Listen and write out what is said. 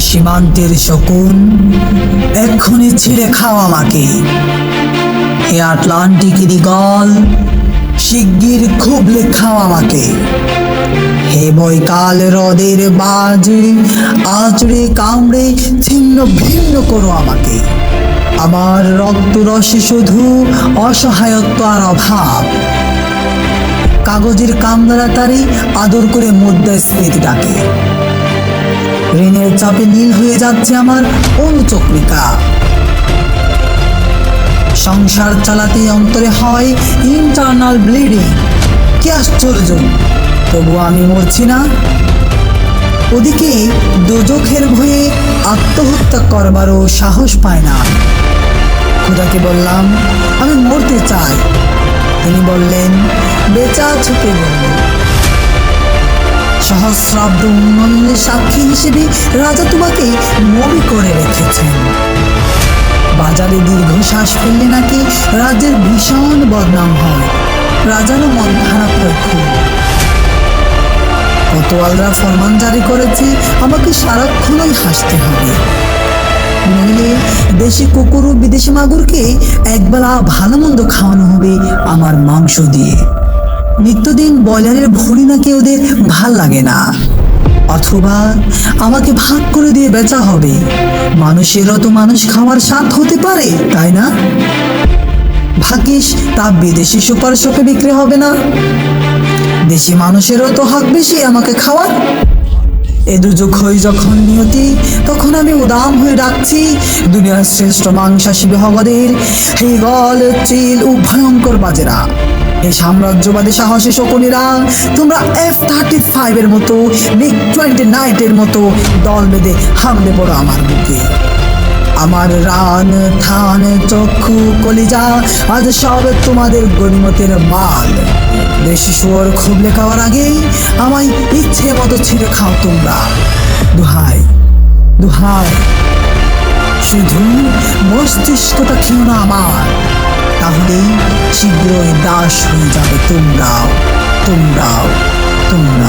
সীমান্তের শকুন, এক্ষুনি ছিঁড়ে খাও আমাকে। হে আটলান্টিক দিগল, শিগগির খুবলে খাও আমাকে। হে বৈকাল হ্রদের বাজে, আঁচড়ে কামড়ে ছিন্ন ভিন্ন করো আমাকে। আমার রক্তরসে শুধু অসহায়ত্ব আর অভাব। কাগজের কামদারা তারে আদর করে মুদ্রাস্ফীতিটাকে ঋণের চাপে নীল হয়ে যাচ্ছে আমার অনুচক্রিকা। সংসার চালাতে অন্তরে হয় ইন্টারনাল ব্লিডিং কি আশ্চর্য! তবু আমি মরছি না। ওদিকে দোজখের ভয়ে আত্মহত্যা করবারও সাহস পায় না। খুদাকে বললাম, আমি মরতে চাই। তিনি বললেন, বেচা আছো কেবল। সহস্রাব্দ উন্নয়নের সাক্ষী হিসেবে রাজা তোমাকে মবি করে রেখেছেন। বাজারে দীর্ঘশ্বাস ফেললে নাকি রাজ্যের ভীষণ বদনাম হয়। রাজারও মন খারাপ খুব কোতোয়ালরা ফরমান জারি করেছে, আমাকে সারাক্ষণই হাসতে হবে। নইলে দেশি কুকুর ও বিদেশি মাগুরকে একবেলা ভালো মন্দ খাওয়ানো হবে আমার মাংস দিয়ে। নিত্যদিন ব্রয়লারের ভুড়ি নাকি ওদের ভালো লাগে না। অথবা আমাকে ভাগ করে দিয়ে বেচা হবে। মানুষেরও তো মানুষ খাওয়ার স্বাদ হতে পারে, তাই না? ভাগ্যিস তা বিদেশি সুপার শপে বিক্রি হবে না। দেশি মানুষেরও তো হাক বেশি আমাকে খাওয়ার। এ দুযোগ হয়ে যখন নিয়তি, তখন আমি উদাম হয়ে ডাকছি, দুনিয়ার শ্রেষ্ঠ মাংসাশী বিহগদের হে গল চিল ও ভয়ঙ্কর বাজেরা। এই সাম্রাজ্যবাদী সাহসী শকুনিরা, তোমরা এফ থার্টি ফাইভের মতো মিগ টোয়েন্টি নাইটের মতো দল বেঁধে হামলে পড়ো আমার বুকে। আমার রান, থান, চক্ষু, কলিজা, আজ সব তোমাদের গণিমতের মাল। দেশি শুয়োর খুবলে খাওয়ার আগেই আমায় ইচ্ছে মতো ছিঁড়ে খাও তোমরা। দুহাই দুহাই, শুধু মস্তিষ্কটা খেও না আমার। তাহলেই শীঘ্রই দাস হয়ে যাবে তোমরাও তোমরাও তোমরাও।